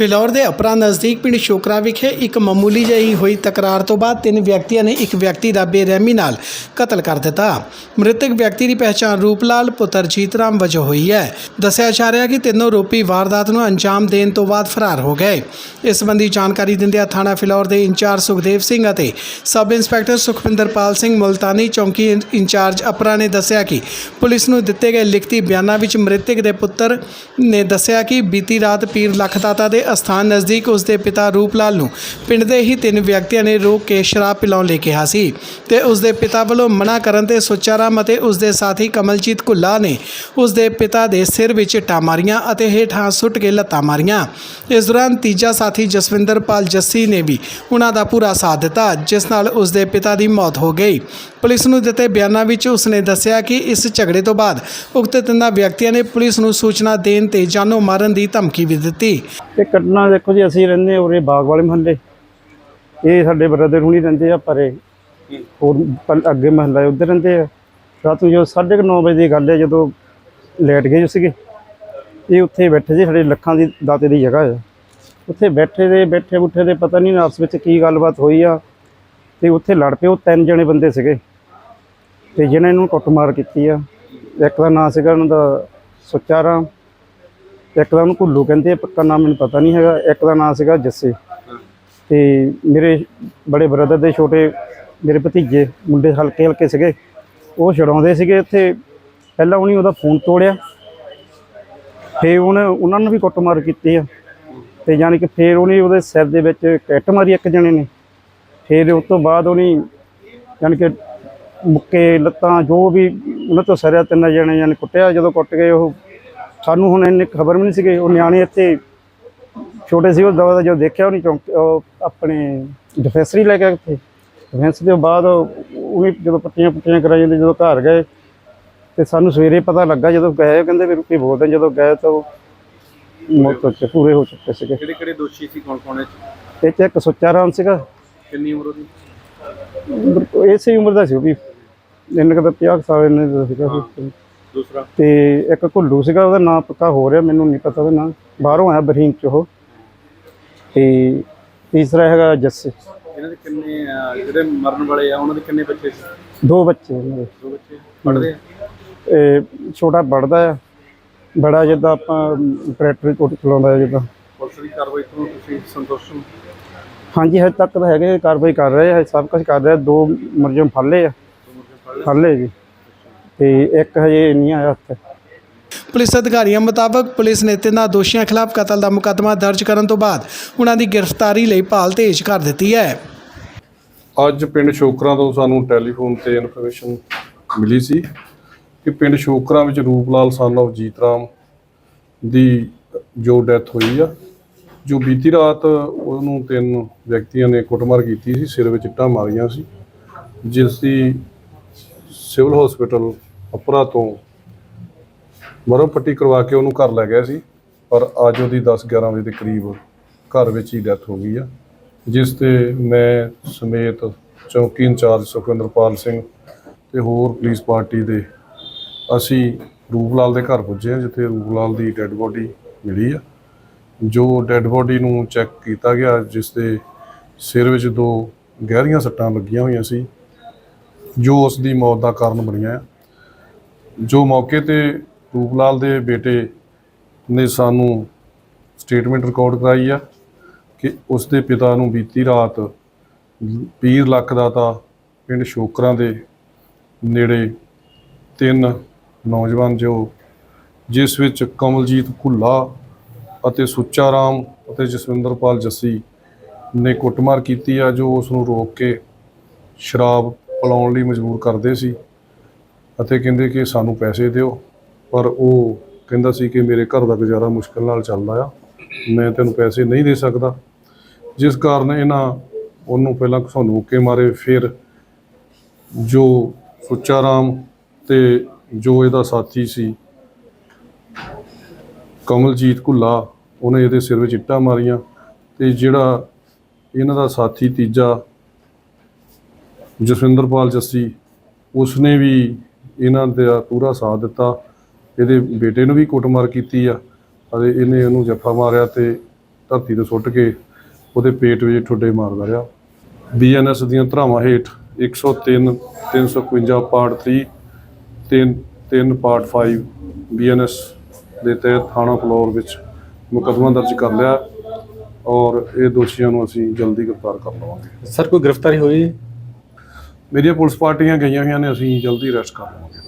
ਫਿਲੌਰ ਦੇ ਅਪਰਾ ਨਜ਼ਦੀਕ ਪਿੰਡ ਸ਼ੋਕਰਾ ਵਿਖੇ ਇੱਕ ਮਾਮੂਲੀ ਜਿਹੀ ਹੋਈ ਤਕਰਾਰ ਤੋਂ ਬਾਅਦ ਤਿੰਨ ਵਿਅਕਤੀਆਂ ਨੇ ਇੱਕ ਵਿਅਕਤੀ ਦਾ ਬੇਰਹਿਮੀ ਨਾਲ ਕਤਲ ਕਰ ਦਿੱਤਾ। ਮ੍ਰਿਤਕ ਵਿਅਕਤੀ ਦੀ ਪਹਿਚਾਣ ਰੂਪਲਾਲ, ਪੁੱਤਰ ਜੀਤਰਾਮ ਵਜੋਂ ਹੋਈ ਹੈ। ਦੱਸਿਆ ਜਾ ਰਿਹਾ ਕਿ ਤਿੰਨੋਂ ਰੋਪੀ ਵਾਰਦਾਤ ਨੂੰ ਅੰਜਾਮ ਦੇਣ ਤੋਂ ਬਾਅਦ ਫਰਾਰ ਹੋ ਗਏ। ਇਸ ਸੰਬੰਧੀ ਜਾਣਕਾਰੀ ਦਿੰਦਿਆਂ ਥਾਣਾ ਫਿਲੌਰ ਦੇ ਇੰਚਾਰਜ ਸੁਖਦੇਵ ਸਿੰਘ ਅਤੇ ਸਬ ਇੰਸਪੈਕਟਰ ਸੁਖਵਿੰਦਰਪਾਲ ਸਿੰਘ ਮੁਲਤਾਨੀ, ਚੌਂਕੀ ਇੰਚਾਰਜ ਅਪਰਾ ਨੇ ਦੱਸਿਆ ਕਿ ਪੁਲਿਸ ਨੂੰ ਦਿੱਤੇ ਗਏ ਲਿਖਤੀ ਬਿਆਨਾਂ ਵਿੱਚ ਮ੍ਰਿਤਕ ਦੇ ਪੁੱਤਰ ਨੇ ਦੱਸਿਆ ਕਿ ਬੀਤੀ ਰਾਤ ਪੀਰ ਲਖਦਾਤਾ ਦੇ ਅਸਥਾਨ ਨਜ਼ਦੀਕ ਉਸ ਦੇ ਪਿਤਾ ਰੂਪਲਾਲ ਨੂੰ ਪਿੰਡ ਦੇ ਹੀ ਤਿੰਨ ਵਿਅਕਤੀਆਂ ਨੇ ਰੋਕ ਕੇ ਸ਼ਰਾਬ ਪਿਲਾਉਣ ਲਈ ਕਿਹਾ ਸੀ ਤੇ ਉਸ ਦੇ ਪਿਤਾ ਵੱਲੋਂ ਮਨਾ ਕਰਨ ਤੇ ਸੁੱਚਾਰਾਮ ਅਤੇ ਉਸ ਦੇ ਸਾਥੀ ਕਮਲਜੀਤ ਕੁੱਲਾ ਨੇ ਉਸ ਦੇ ਪਿਤਾ ਦੇ ਸਿਰ ਵਿੱਚ ਇੱਟਾਂ ਮਾਰੀਆਂ ਅਤੇ ਹੇਠਾਂ ਸੁੱਟ ਕੇ ਲੱਤਾਂ ਮਾਰੀਆਂ। ਇਸ ਦੌਰਾਨ ਤੀਜਾ ਸਾਥੀ ਜਸਵਿੰਦਰਪਾਲ ਜੱਸੀ ਨੇ ਵੀ ਉਹਨਾਂ ਦਾ ਪੂਰਾ ਸਾਥ ਦਿੱਤਾ, ਜਿਸ ਨਾਲ ਉਸ ਦੇ ਪਿਤਾ ਦੀ ਮੌਤ ਹੋ ਗਈ। ਪੁਲਿਸ ਨੂੰ ਦਿੱਤੇ ਬਿਆਨਾਂ ਵਿੱਚ ਉਸ ਨੇ ਦੱਸਿਆ ਕਿ ਇਸ ਝਗੜੇ ਤੋਂ ਬਾਅਦ ਉਕਤ ਤਿੰਨਾਂ ਵਿਅਕਤੀਆਂ ਨੇ ਪੁਲਿਸ ਨੂੰ ਸੂਚਨਾ ਦੇਣ ਤੇ ਜਾਨੋਂ ਮਾਰਨ ਦੀ ਧਮਕੀ ਵੀ ਦਿੱਤੀ। ਇਹ ਦੇਖੋ ਜੀ, ਅਸੀਂ ਰਹਿੰਦੇ ਹਾਂ ਉਰੇ ਬਾਗ ਵਾਲੇ ਮਹੱਲੇ। ਇਹ ਸਾਡੇ ਬ੍ਰਦਰ ਹੁਣੀ ਰਹਿੰਦੇ ਆ, ਪਰੇ ਹੋਰ ਪਲ- ਅੱਗੇ ਮਹੱਲਾ ਉੱਧਰ ਰਹਿੰਦੇ ਆ। ਰਾਤ ਨੂੰ ਜੋ 9:30 ਵਜੇ ਦੀ ਗੱਲ ਹੈ, ਜਦੋਂ ਲੈਟ ਗਏ ਸੀਗੇ, ਇਹ ਉੱਥੇ ਬੈਠੇ ਸੀ, ਸਾਡੇ ਲੱਖਾਂ ਦੀ ਦਾਤੇ ਦੀ ਜਗ੍ਹਾ ਹੈ ਉੱਥੇ ਬੈਠੇ ਦੇ, ਬੈਠੇ ਬੁੱਠੇ ਦੇ, ਪਤਾ ਨਹੀਂ ਆਪਸ ਵਿੱਚ ਕੀ ਗੱਲਬਾਤ ਹੋਈ ਆ। ਤੇ ਉੱਥੇ ਲੜ ਪਏ, ਉਹ ਤਿੰਨ ਜਣੇ ਬੰਦੇ ਸੀਗੇ। ਤੇ ਜਿਹਨਾਂ ਇਹਨੂੰ ਕੁੱਟਮਾਰ ਕੀਤੀ ਆ। ਇੱਕ ਦਾ ਨਾਂ ਸੀਗਾ ਉਹਨਾਂ ਦਾ ਸੁੱਚਾ ਰਾਮ ਇੱਕ ਦਾ ਉਹਨੂੰ ਭੁੱਲੂ ਕਹਿੰਦੇ ਆ, ਪੱਕਾ ਨਾਮ ਮੈਨੂੰ ਪਤਾ ਨਹੀਂ ਹੈਗਾ ਇੱਕ ਦਾ ਨਾਮ ਸੀਗਾ ਜੱਸੇ। ਤੇ ਮੇਰੇ ਬੜੇ ਬ੍ਰਦਰ ਦੇ ਛੋਟੇ ਮੇਰੇ ਭਤੀਜੇ ਮੁੰਡੇ ਹਲਕੇ ਹਲਕੇ ਸੀਗੇ ਉਹ ਛਡਾਉਂਦੇ ਸੀਗੇ ਇੱਥੇ। ਪਹਿਲਾਂ ਉਹਨੇ ਉਹਦਾ ਫੋਨ ਤੋੜਿਆ ਫੇ ਉਹਨੇ ਉਹਨਾਂ ਨੂੰ ਵੀ ਕੁੱਟਮਾਰ ਕੀਤੀ ਆ। ਤੇ ਯਾਨੀ ਕਿ ਫੇਰ ਉਹਨੇ ਉਹਦੇ ਸਿਰ ਦੇ ਵਿੱਚ ਕੱਟ ਮਾਰੀ ਇੱਕ ਜਣੇ ਨੇ। ਫੇਰ ਉਸ ਤੋਂ ਬਾਅਦ ਉਹਨੇ ਯਾਨੀ ਕਿ ਮੁੱਕੇ ਲੱਤਾਂ ਜੋ ਵੀ ਉਹਨਾਂ ਤੋਂ ਸਰਿਆ ਤਿੰਨ ਜਣੇ ਯਾਨੀ ਕੁੱਟਿਆ। ਜਦੋਂ ਕੁੱਟ ਗਏ ਉਹ ਸਾਨੂੰ ਹੁਣ ਇੰਨੀ ਖਬਰ ਵੀ ਨਹੀਂ ਸੀਗੇ ਉਹ ਨਿਆਣੇ ਇੱਥੇ ਛੋਟੇ ਸੀ ਉਹ ਦਵਾ ਦਾ ਜਦੋਂ ਦੇਖਿਆ ਉਹਨੇ ਚੌਂਕ ਉਹ ਆਪਣੇ ਡਿਫੈਂਸਰੀ ਲੈ ਕੇ ਉੱਥੇ ਡਿਫੈਂਸ ਦੇ ਬਾਅਦ ਉਹਨੇ ਜਦੋਂ ਪੱਟੀਆਂ ਪੁੱਟੀਆਂ ਕਰਾਈ ਜਾਂਦੇ ਜਦੋਂ ਘਰ ਗਏ ਤੇ ਸਾਨੂੰ ਸਵੇਰੇ ਪਤਾ ਲੱਗਾ ਜਦੋਂ ਗਏ ਉਹ ਕਹਿੰਦੇ ਵੀ ਰੁਪਏ ਬੋਲਦੇ। ਜਦੋਂ ਗਏ ਤਾਂ ਉਹ ਮੌਤ ਚ ਪੂਰੇ ਹੋ ਚੁੱਕੇ ਸੀਗੇ ਕਿਹੜੇ ਕਿਹੜੇ ਦੋਸ਼ੀ ਸੀ ਕੌਣ ਕੌਣ ਇਹ? ਇਹ ਚ ਇੱਕ ਸੁੱਚਾ ਰਾਮ ਸੀਗਾ ਕਿੰਨੀ ਉਮਰ ਉਹਦੀ ਇਸੇ ਉਮਰ ਦਾ ਸੀ ਉਹ ਵੀ ਕੁ ਤਾਂ 50 ਸਾਲ ਇੰਨੇ ਦਾ ਸੀਗਾ ਉਹ। ਦੂਸਰਾ? ਤੇ ਇੱਕ ਘੁੱਲੂ ਸੀਗਾ ਉਹਦਾ ਨਾਮ ਪੱਕਾ ਹੋ ਰਿਹਾ ਮੈਨੂੰ ਨਹੀਂ ਪਤਾ ਉਹਦਾ ਨਾਮ ਬਾਹਰੋਂ ਆਇਆ ਬਰਹੀਮ ਚ ਉਹ। ਤੇ ਤੀਸਰਾ ਹੈਗਾ ਜੱਸੇ। ਇਹਨਾਂ ਦੇ ਕਿੰਨੇ ਅਹ, ਜਿਹੜੇ ਮਰਨ ਵਾਲੇ ਆ ਉਹਨਾਂ ਦੇ ਕਿੰਨੇ ਬੱਚੇ ਸੀ? ਦੋ ਬੱਚੇ ਉਹਨਾਂ ਦੇ। ਦੋ ਬੱਚੇ। ਪੜ੍ਹਦੇ ਆ? ਇਹ ਛੋਟਾ ਪੜਦਾ ਆ। ਬੜਾ ਜਿੱਦਾਂ ਆਪਾਂ ਟਰੈਕਟਰ ਕੋਟ ਚਲਾਉਂਦਾ ਹੈ ਜਿੱਦਾਂ। ਪੁਲਿਸ ਦੀ ਕਾਰਵਾਈ ਤੋਂ ਤੁਸੀਂ ਸੰਤੁਸ਼ਟ ਹੋ? ਹਾਂਜੀ ਹਜੇ ਤੱਕ ਤਾਂ ਹੈਗੇ ਕਾਰਵਾਈ ਕਰ ਰਹੇ ਆ ਸਭ ਕੁਝ ਕਰ ਰਹੇ ਆ। ਦੋ ਮੁਰਜਮ ਫੜ ਲਏ ਆ। ਫੜ ਲਏ ਜੀ। ਤੇ ਇੱਕ ਹਜੇ ਨਹੀਂ ਆਇਆ ਹੱਥ ਪੁਲਿਸ ਅਧਿਕਾਰੀਆਂ ਮੁਤਾਬਕ ਪੁਲਿਸ ਨੇ ਤਿੰਨਾਂ ਦੋਸ਼ੀਆਂ ਖਿਲਾਫ ਕਤਲ ਦਾ ਮੁਕੱਦਮਾ ਦਰਜ ਕਰਨ ਤੋਂ ਬਾਅਦ ਉਹਨਾਂ ਦੀ ਗ੍ਰਿਫਤਾਰੀ ਲਈ ਭਾਲ ਤੇਜ਼ ਕਰ ਦਿੱਤੀ ਹੈ। ਅੱਜ ਪਿੰਡ ਸ਼ੋਕਰਾਂ ਤੋਂ ਸਾਨੂੰ ਟੈਲੀਫੋਨ ਤੇ ਇਨਫੋਰਮੇਸ਼ਨ ਮਿਲੀ ਸੀ ਕਿ ਪਿੰਡ ਸ਼ੋਕਰਾਂ ਵਿੱਚ ਰੂਪਲਾਲ ਸਨ of ਜੀਤਰਾਮ ਦੀ ਜੋ ਡੈਥ ਹੋਈ ਆ ਜੋ ਬੀਤੀ ਰਾਤ ਉਹਨੂੰ ਤਿੰਨ ਵਿਅਕਤੀਆਂ ਨੇ ਕੁੱਟਮਾਰ ਕੀਤੀ ਸੀ ਸਿਰ ਵਿੱਚ ਇੱਟਾਂ ਮਾਰੀਆਂ ਸੀ ਜਿਸ ਦੀ ਸਿਵਲ ਹਸਪੀਟਲ ਅਪਰਾ ਤੋਂ ਮਰਮ ਪੱਟੀ ਕਰਵਾ ਕੇ ਉਹਨੂੰ ਘਰ ਲੈ ਗਿਆ ਸੀ, ਪਰ ਅੱਜ ਉਹਦੀ 10 11 ਵਜੇ ਦੇ ਕਰੀਬ ਘਰ ਵਿੱਚ ਹੀ ਡੈਥ ਹੋ ਗਈ ਆ। ਜਿਸ ਤੇ ਮੈਂ ਸਮੇਤ ਚੌਕੀ ਇੰਚਾਰਜ ਸੁਖਵਿੰਦਰਪਾਲ ਸਿੰਘ ਤੇ ਹੋਰ ਪੁਲਿਸ ਪਾਰਟੀ ਦੇ ਅਸੀਂ ਰੂਪਲਾਲ ਦੇ ਘਰ ਪੁੱਜੇ ਹਾਂ ਜਿੱਥੇ ਰੂਪਲਾਲ ਦੀ ਡੈੱਡ ਬੋਡੀ ਮਿਲੀ ਆ। ਜੋ ਡੈੱਡ ਬੋਡੀ ਨੂੰ ਚੈੱਕ ਕੀਤਾ ਗਿਆ, ਜਿਸ ਦੇ ਸਿਰ ਵਿੱਚ ਦੋ ਗਹਿਰੀਆਂ ਸੱਟਾਂ ਲੱਗੀਆਂ ਹੋਈਆਂ ਸੀ, ਜੋ ਉਸ ਦੀ ਮੌਤ ਦਾ ਕਾਰਨ ਬਣੀਆਂ ਆ। ਜੋ ਮੌਕੇ ਤੇ ਰੂਪਲਾਲ ਦੇ ਬੇਟੇ ਨੇ ਸਾਨੂੰ ਸਟੇਟਮੈਂਟ ਰਿਕਾਰਡ ਕਰਾਈ ਆ ਕਿ ਉਸ ਦੇ ਪਿਤਾ ਨੂੰ ਬੀਤੀ ਰਾਤ ਪੀਰ ਲੱਖ ਦਾ ਤਾਂ ਪਿੰਡ ਸ਼ੋਕਰਾਂ ਦੇ ਨੇੜੇ ਤਿੰਨ ਨੌਜਵਾਨ ਜੋ, ਜਿਸ ਵਿੱਚ ਕਮਲਜੀਤ ਭੁੱਲਾ ਅਤੇ ਸੁੱਚਾ ਰਾਮ ਅਤੇ ਜਸਵਿੰਦਰਪਾਲ ਜੱਸੀ ਨੇ ਕੁੱਟਮਾਰ ਕੀਤੀ ਆ, ਜੋ ਉਸ ਨੂੰ ਰੋਕ ਕੇ ਸ਼ਰਾਬ ਪਿਲਾਉਣ ਲਈ ਮਜਬੂਰ ਕਰਦੇ ਸੀ। ਅਤੇ ਕਹਿੰਦੇ ਕਿ ਸਾਨੂੰ ਪੈਸੇ ਦਿਓ। ਪਰ ਉਹ ਕਹਿੰਦਾ ਸੀ ਕਿ ਮੇਰੇ ਘਰ ਦਾ ਗੁਜ਼ਾਰਾ ਮੁਸ਼ਕਲ ਨਾਲ ਚੱਲਦਾ ਆ। ਮੈਂ ਤੈਨੂੰ ਪੈਸੇ ਨਹੀਂ ਦੇ ਸਕਦਾ। ਜਿਸ ਕਾਰਨ ਇਹਨਾਂ ਉਹਨੂੰ ਪਹਿਲਾਂ ਸਾਨੂੰ ਕੇ ਮਾਰੇ। ਫਿਰ ਜੋ ਸੁੱਚਾ ਰਾਮ ਤੇ ਜੋ ਇਹਦਾ ਸਾਥੀ ਸੀ, ਕਮਲਜੀਤ ਘੁੱਲਾ, ਉਹਨੇ ਇਹਦੇ ਸਿਰ ਵਿੱਚ ਇੱਟਾਂ ਮਾਰੀਆਂ ਤੇ ਜਿਹੜਾ ਇਹਨਾਂ ਦਾ ਸਾਥੀ ਤੀਜਾ ਜਸਵਿੰਦਰਪਾਲ ਜੱਸੀ, ਉਸਨੇ ਵੀ ਇਹਨਾਂ ਦਾ ਪੂਰਾ ਸਾਥ ਦਿੱਤਾ। ਇਹਦੇ ਬੇਟੇ ਨੂੰ ਵੀ ਕੁੱਟਮਾਰ ਕੀਤੀ ਆ। ਅਤੇ ਇਹਨੇ ਉਹਨੂੰ ਜੱਫਾ ਮਾਰਿਆ ਤੇ ਧਰਤੀ ਤੇ ਸੁੱਟ ਕੇ ਉਹਦੇ ਪੇਟ ਵਿੱਚ ਠੁੱਡੇ ਮਾਰਦਾ ਰਿਹਾ। ਬੀਐਨਐਸ ਦੀਆਂ ਧਰਾਵਾਂ ਹੇਠ 103 351 ਪਾਰਟ 3 ਤਿੰਨ ਤਿੰਨ ਪਾਰਟ 5 ਬੀਐਨਐਸ ਦੇ ਤਹਿਤ ਥਾਣਾ ਫਲੋਰ ਵਿੱਚ ਮੁਕੱਦਮਾ ਦਰਜ ਕਰ ਲਿਆ ਔਰ ਇਹ ਦੋਸ਼ੀਆਂ ਨੂੰ ਅਸੀਂ ਜਲਦੀ ਗ੍ਰਿਫਤਾਰ ਕਰ ਲਵਾਂਗੇ। ਸਰ, ਕੋਈ ਗ੍ਰਿਫਤਾਰੀ ਹੋਈ? ਮੇਰੀਆਂ ਪੁਲਿਸ ਪਾਰਟੀਆਂ ਗਈਆਂ ਹੋਈਆਂ ਨੇ ਅਸੀਂ ਜਲਦੀ ਅਰੈਸਟ ਕਰ ਲਵਾਂਗੇ।